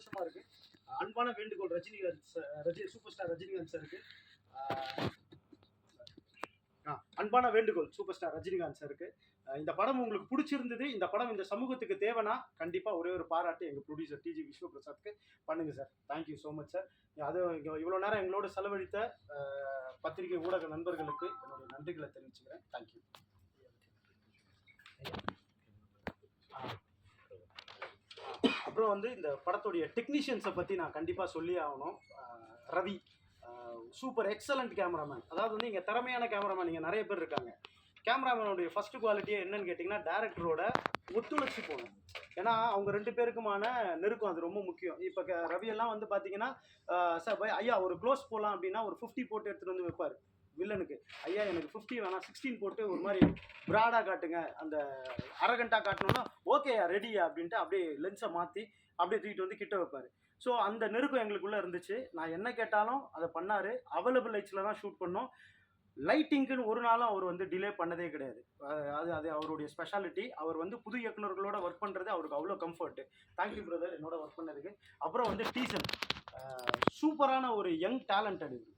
சந்தோஷமா இருக்கு. அன்பான வேண்டுகோள் Rajinikanth sir Rajini super star Rajinikanth சாருக்கு ஆ, அன்பான வேண்டுகோள் சூப்பர் ஸ்டார் ரஜினிகாந்த் சாருக்கு இந்த படம் உங்களுக்கு பிடிச்சிருந்தது இந்த படம் இந்த சமூகத்துக்கு தேவைன்னா கண்டிப்பா ஒரே ஒரு பாராட்டு எங்க ப்ரொடியூசர் டிஜி விஸ்வபிரசாத்க்கு பண்ணுங்க sir thank you so much sir அது இவ்வளோ நேரம் எங்களோட செலவழித்த பத்திரிகை ஊடக நண்பர்களுக்கு என்னுடைய நன்றிகளை தெரிவிச்சுக்கிறேன். தேங்க்யூ அப்புறம் வந்து இந்த படத்துடைய டெக்னீஷியன்ஸை பற்றி நான் கண்டிப்பாக சொல்லி ஆகணும். ரவி சூப்பர் எக்ஸலண்ட் கேமராமேன் அதாவது வந்து இங்கே திறமையான கேமராமேன் இங்கே நிறைய பேர் இருக்காங்க. கேமராமேனுடைய ஃபர்ஸ்ட் குவாலிட்டியே என்னன்னு கேட்டிங்கன்னா டேரக்டரோட ஒத்துழைச்சி போகணும். ஏன்னா அவங்க ரெண்டு பேருக்குமான நெருக்கம் அது ரொம்ப முக்கியம். இப்போ ரவியெல்லாம் வந்து பார்த்தீங்கன்னா சார் பை ஐயா ஒரு க்ளோஸ் போகலாம் அப்படின்னா ஒரு ஃபிஃப்டி போட்டு எடுத்துகிட்டு வந்து வைப்பார். வில்லனுக்கு. ஐயா எனக்கு ஃபிஃப்டி வேணாம் சிக்ஸ்டீன் போட்டு ஒரு மாதிரி ப்ராடாக காட்டுங்க. அந்த அரகண்டாக காட்டணும்னா ஓகேயா ரெடியா அப்படின்ட்டு அப்படியே லென்ஸை மாற்றி அப்படியே தூக்கிட்டு வந்து கிட்ட வைப்பார். ஸோ அந்த நெருக்கம் எங்களுக்குள்ளே இருந்துச்சு. நான் என்ன கேட்டாலும் அதை பண்ணார். அவைலபிள் லைட்ஸில் தான் ஷூட் பண்ணோம். லைட்டிங்க்குன்னு ஒரு நாளும் அவர் வந்து டிலே பண்ணதே கிடையாது. அது அது அவருடைய ஸ்பெஷாலிட்டி அவர் வந்து புது இயக்குனர்களோட ஒர்க் பண்ணுறது அவருக்கு அவ்வளோ கம்ஃபர்ட்டு தேங்க்யூ பிரதர் என்னோட ஒர்க் பண்ணதுக்கு. அப்புறம் வந்து டீசன் சூப்பரான ஒரு யங் டேலண்டட் இது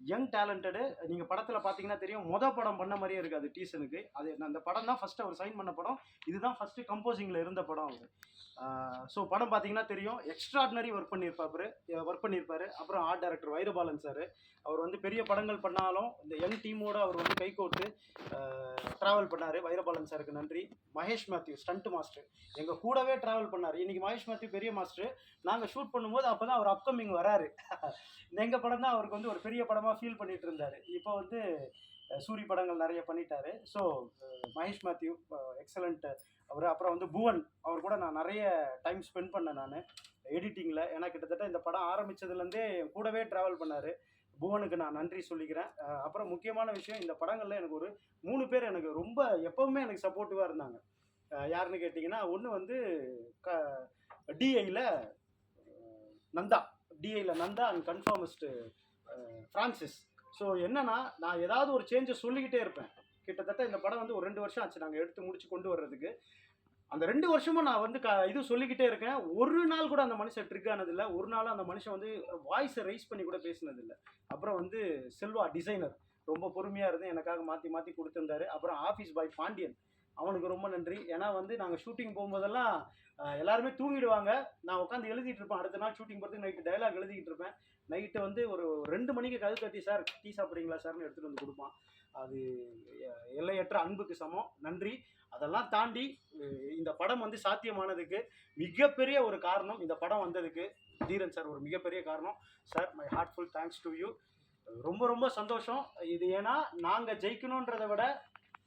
யங் டேலண்டடு நீங்கள் படத்தில் பார்த்தீங்கன்னா தெரியும் மொதல் படம் பண்ண மாதிரியே இருக்காது டீசனுக்கு. அது அந்த படம் தான் ஃபஸ்ட்டு அவர் சைன் பண்ண படம். இதுதான் ஃபஸ்ட்டு கம்போசிங்கில் இருந்த படம் அவர் ஸோ படம் பார்த்தீங்கன்னா தெரியும். எக்ஸ்ட்ராடினரி ஒர்க் பண்ணியிருப்பாரு ஒர்க் பண்ணியிருப்பார் அப்புறம் ஆர்ட் டைரக்டர் வைரபாலன் சார். அவர் வந்து பெரிய படங்கள் பண்ணாலும் இந்த யங் டீமோட அவர் வந்து கைகோட்டு ட்ராவல் பண்ணார். வைரபாலன் சாருக்கு நன்றி. மகேஷ் மேத்யூ ஸ்டண்ட் மாஸ்டர் எங்கள் கூடவே ட்ராவல் பண்ணார். இன்றைக்கி மகேஷ் மேத்யூ பெரிய மாஸ்டர் நாங்கள் ஷூட் பண்ணும்போது அப்போ தான் அவர் அப்கமிங் வராரு. எங்கள் படம் தான் அவருக்கு வந்து ஒரு பெரிய படமாக ஃபீல் பண்ணிட்டு இருந்தார். இப்போ வந்து சூரி படங்கள் நிறைய பண்ணிட்டாரு. ஸோ மகேஷ் மேத்யூ எக்ஸலண்ட் அவர். அப்புறம் வந்து புவன் அவர் கூட நான் நிறைய டைம் ஸ்பெண்ட் பண்ணேன் நான். எடிட்டிங்கில் ஏன்னா கிட்டத்தட்ட இந்த படம் ஆரம்பிச்சதுலேருந்தே கூடவே ட்ராவல் பண்ணார். புவனுக்கு நான் நன்றி சொல்லிக்கிறேன். அப்புறம் முக்கியமான விஷயம் இந்த படங்களில் எனக்கு ஒரு மூணு பேர் எனக்கு ரொம்ப எப்போவுமே எனக்கு சப்போர்ட்டிவாக இருந்தாங்க. யாருன்னு கேட்டிங்கன்னா ஒன்று வந்து க டிஐயில் நந்தா. டிஐயில் நந்தா அண்ட் கன்ஃபார்மிஸ்ட்டு ஃப்ரான்சிஸ் ஸோ என்னன்னா நான் ஏதாவது ஒரு சேஞ்சை சொல்லிக்கிட்டே இருப்பேன். கிட்டத்தட்ட இந்த படம் வந்து ஒரு ரெண்டு வருஷம் ஆச்சு. நாங்கள் எடுத்து முடிச்சு கொண்டு வர்றதுக்கு. அந்த ரெண்டு வருஷமும் நான் வந்து க இது சொல்லிக்கிட்டே இருக்கேன். ஒரு நாள் கூட அந்த மனுஷன் ட்ரிக் ஆனதில்லை. ஒரு நாளும் அந்த மனுஷன் வந்து வாய்ஸை ரைஸ் பண்ணி கூட பேசினதில்லை. அப்புறம் வந்து செல்வா டிசைனர் ரொம்ப பொறுமையாக இருந்து எனக்காக மாற்றி மாற்றி கொடுத்துருந்தாரு. அப்புறம் ஆஃபீஸ் பாய் பாண்டியன். அவனுக்கு ரொம்ப நன்றி. ஏன்னா வந்து நாங்கள் ஷூட்டிங் போகும்போதெல்லாம் எல்லாருமே தூங்கிடுவாங்க. நான் உட்காந்து எழுதிட்டு இருப்பேன். அடுத்த நாள் ஷூட்டிங் போகிறது நைட்டு டைலாக் எழுதிக்கிட்டு இருப்பேன். நைட்டு வந்து ஒரு ரெண்டு மணிக்கு கது கட்டி சார் டீ சாப்பிட்றீங்களா சார்னு எடுத்துகிட்டு வந்து கொடுப்பான். அது எல்லையற்ற அன்புக்கு சமம். நன்றி. அதெல்லாம் தாண்டி இந்த படம் வந்து சாத்தியமானதுக்கு மிகப்பெரிய ஒரு காரணம் இந்த படம் வந்ததுக்கு. தீரன் சார் ஒரு மிகப்பெரிய காரணம். Sir my heartful thanks to you ரொம்ப ரொம்ப சந்தோஷம். இது ஏன்னா நாங்கள் ஜெயிக்கணுன்றதை விட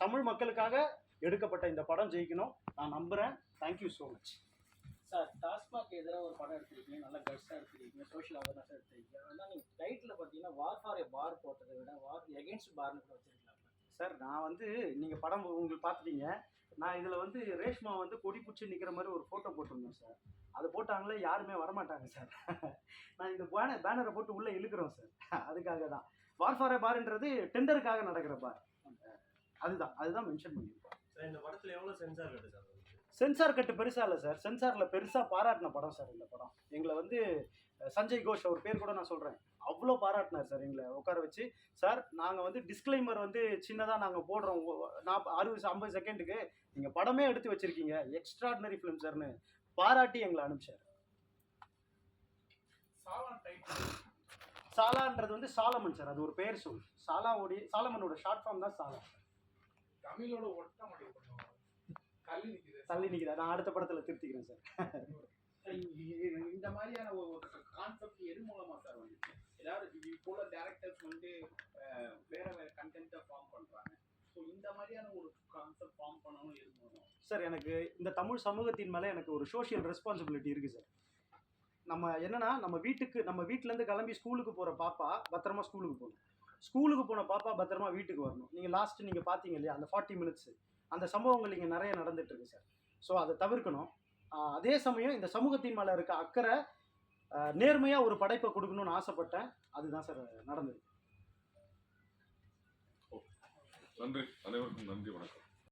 தமிழ் மக்களுக்காக எடுக்கப்பட்ட இந்த படம் ஜெயிக்கணும். நான் நம்புகிறேன் thank you so much sir TASMAC எதிராக ஒரு படம் எடுத்திருக்கீங்க. நல்ல கட்ஸாக எடுத்திருக்கீங்க. சோஷியல் அவேர்னஸாக எடுத்திருக்கீங்க. ஆனால் நீங்கள் டைட்டில் பார்த்தீங்கன்னா வார் ஃபார் ஏ பார் போட்டதை விட வார் எகென்ஸ்ட் பார்னு கூட வச்சிருக்கலாம் சார் நான் வந்து நீங்கள் படம் உங்களுக்கு பார்த்துட்டீங்க. நான் இதில் வந்து ரேஷ்மா வந்து கொடி பிடிச்சி நிற்கிற மாதிரி ஒரு ஃபோட்டோ போட்டிருந்தேன் சார் அது போட்டாங்களே யாருமே வரமாட்டாங்க சார் நான் இந்த பேனர் பேனரை போட்டு உள்ளே இழுக்கிறோம் சார் அதுக்காக தான். வார்ஃபாரே பார்ன்றது டெண்டருக்காக நடக்கிற பார் அதுதான் அதுதான் மென்ஷன் பண்ணியிருக்கோம். இந்த படத்துல எவ்வளவு censor cut sir? Censor cut பெருசா இல்லை சார். சென்சாரில் பெருசாக பாராட்டின படம் சார் இந்த படம். எங்களை வந்து சஞ்சய் கோஷ் அவர் பேர் கூட நான் சொல்கிறேன் அவ்வளோ பாராட்டினார் சார் எங்களை உட்கார வச்சு. சார் நாங்கள் வந்து டிஸ்க்ளைமர் வந்து சின்னதாக நாங்கள் போடுறோம். நான் அறுபது ஐம்பது செகண்டுக்கு நீங்கள் படமே எடுத்து வச்சிருக்கீங்க. எக்ஸ்ட்ராடினரி ஃபிலிம் சார்னு பாராட்டி எங்களை அனுப்பிச்சார். சாலான்றது வந்து சாலமன் சார். அது ஒரு பெயர் சொல். சாலாவுடைய சாலமனோட ஷார்ட் ஃபார்ம் தான் சாலா. தமிழோட ஒட்ட முடிவு பண்ணுவாங்க கல்வி நிக்குது. தள்ளி நிற்கிறேன் நான் அடுத்த படத்தில் திருத்திக்கிறேன் சார். இந்த மாதிரியான ஒரு கான்செப்ட் எது மூலமா சார் வந்துச்சு? ஏதாவது உள்ள டேரக்டர்ஸ் வந்து வேற வேற கண்டென்ட்டை ஃபார்ம் பண்றாங்க. ஸோ இந்த மாதிரியான ஒரு கான்செப்ட் ஃபார்ம் பண்ணணும் எது மூலம்? சார் எனக்கு இந்த தமிழ் சமூகத்தின் மேலே எனக்கு ஒரு சோஷியல் ரெஸ்பான்சிபிலிட்டி இருக்குது சார். நம்ம என்னன்னா நம்ம வீட்டுக்கு நம்ம வீட்டிலேருந்து கிளம்பி ஸ்கூலுக்கு போகிற பாப்பா பத்திரமா ஸ்கூலுக்கு போகணும். ஸ்கூலுக்கு போன பாப்பா பத்திரமா வீட்டுக்கு வரணும். நீங்கள் லாஸ்ட் நீங்கள் பார்த்தீங்க இல்லையா அந்த ஃபார்ட்டி மினிட்ஸ் அந்த சம்பவங்கள் இங்கே நிறைய நடந்துட்டு இருக்கு சார் ஸோ அதை தவிர்க்கணும். அதே சமயம் இந்த சமூகத்தின் மேலே இருக்க அக்கறை நேர்மையாக ஒரு படைப்பை கொடுக்கணும்னு ஆசைப்பட்டேன். அதுதான் சார் நடந்தது. நன்றி. அனைவருக்கும் நன்றி வணக்கம்.